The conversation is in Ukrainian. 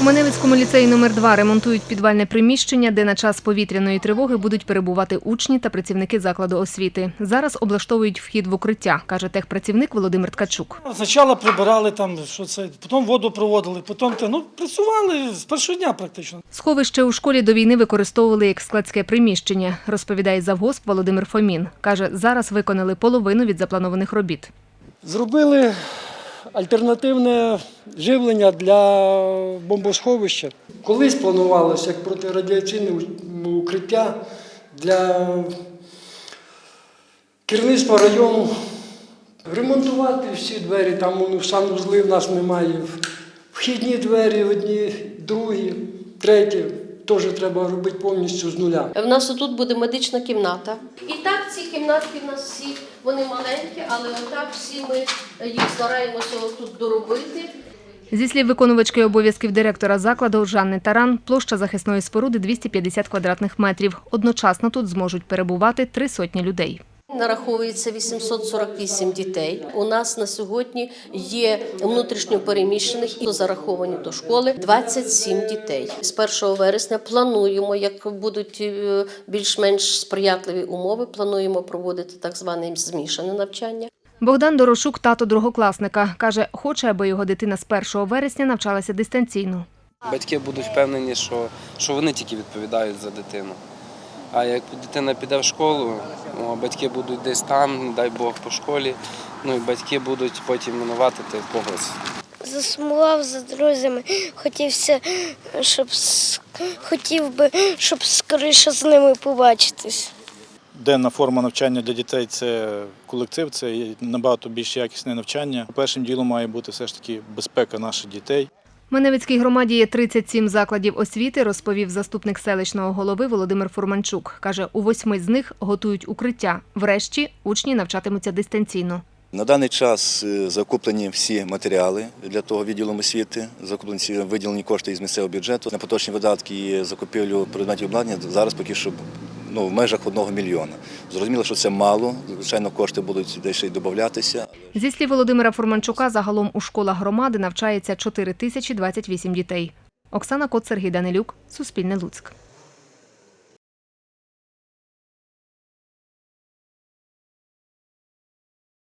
У Маневицькому ліцеї номер 2 ремонтують підвальне приміщення, де на час повітряної тривоги будуть перебувати учні та працівники закладу освіти. Зараз облаштовують вхід в укриття, каже техпрацівник Володимир Ткачук. Спочатку прибирали там, що це, потім воду проводили, потім ну, працювали з першого дня практично. Сховище у школі до війни використовували як складське приміщення, розповідає завгосп Володимир Фомін. Каже, зараз виконали половину від запланованих робіт. Зробили альтернативне живлення для бомбосховища. Колись планувалося як протирадіаційне укриття для керівництва району. Ремонтувати всі двері, там ну, санвузли в нас немає. Вхідні двері одні, другі, треті. Теж треба робити повністю з нуля. В нас тут буде медична кімната. І так ці кімнатки в нас всі вони маленькі, але отак всі ми їх стараємося тут доробити. Зі слів виконувачки обов'язків директора закладу Жанни Таран, площа захисної споруди 250 квадратних метрів. Одночасно тут зможуть перебувати три сотні людей. Нараховується 848 дітей. У нас на сьогодні є внутрішньо переміщених і зараховані до школи 27 дітей. З 1 вересня плануємо, як будуть е, більш-менш сприятливі умови, плануємо проводити так зване змішане навчання. Богдан Дорошук, тато другокласника, каже, хоче, аби його дитина з 1 вересня навчалася дистанційно. Батьки будуть впевнені, що, що вони тільки відповідають за дитину. А як дитина піде в школу, ну, а батьки будуть десь там, дай Бог, по школі, ну і батьки будуть потім винуватити когось. засумував за друзями. Хотівся, щоб хотів би, щоб скоріше з ними побачитись. Денна форма навчання для дітей це колектив, це набагато більш якісне навчання. Першим ділом має бути все ж таки безпека наших дітей. В Маневицькій громаді є 37 закладів освіти, розповів заступник селищного голови Володимир Фурманчук. Каже, у восьми з них готують укриття. Врешті учні навчатимуться дистанційно. На даний час е, закуплені всі матеріали для того відділом освіти, закуплені виділені кошти із місцевого бюджету. На поточні видатки і закупівлю предметів обладнання зараз поки що ну, в межах одного мільйона. Зрозуміло, що це мало. Звичайно, кошти будуть десь й додатися. Зі слів Володимира Фурманчука, загалом у школах громади навчається 4 тисячі 28 дітей. Оксана Кот, Сергій Данилюк, Суспільне Луцьк.